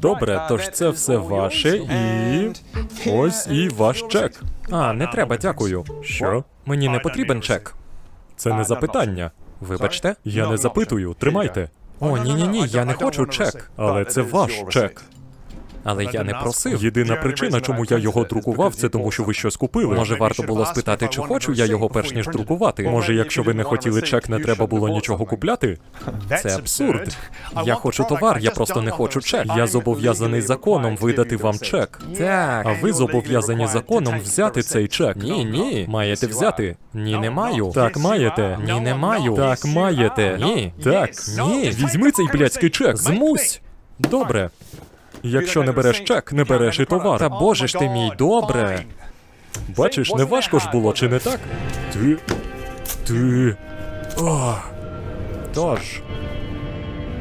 Добре, тож це все ваше і. Ось і ваш чек. А, не треба, дякую. Що? Мені не потрібен чек. Це не запитання. Вибачте, я не запитую, тримайте. О, ні, ні, ні, я не хочу чек. Але це ваш чек. Але я не просив. Єдина причина, чому я його друкував, це тому, що ви щось купили. Може, варто було спитати, чи хочу я його перш ніж друкувати. Може, якщо ви не хотіли чек, не треба було нічого купляти. Це абсурд. Я хочу товар, я просто не хочу чек. Я зобов'язаний законом видати вам чек. Так, а ви зобов'язані законом взяти цей чек. Ні, ні. Маєте взяти. Ні, не маю. Так, маєте. Ні, не маю. Так, маєте. Ні. Так, ні. Візьми цей блядський чек. Змусь. Добре. Якщо не береш чек, не береш і товар. Та боже ж ти мій, добре. Бачиш, не важко ж було, чи не так? Ти. Ти. О. Тож.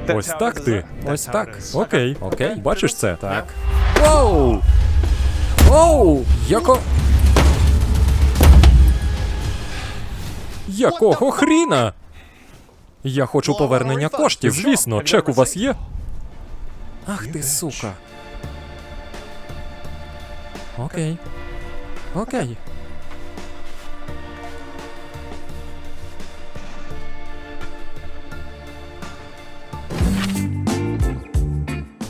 Ось так ти. Ось так. Окей. Окей. Бачиш це? Так. Воу! Воу! Яко. Якого хріна? Я хочу повернення коштів. Звісно, чек у вас є? Ах ти сука. Окей. Окей.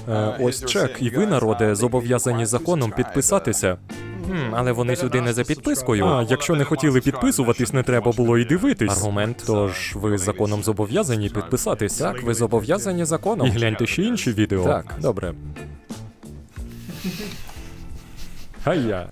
Е, ось чек, і ви, народе, зобов'язані законом підписатися. Хм, але вони сюди не за підпискою. А, якщо не хотіли підписуватись, не треба було і дивитись. Аргумент. Тож ви законом зобов'язані підписатись. Так, ви зобов'язані законом. І гляньте ще інші відео. Так, добре. Хай-я.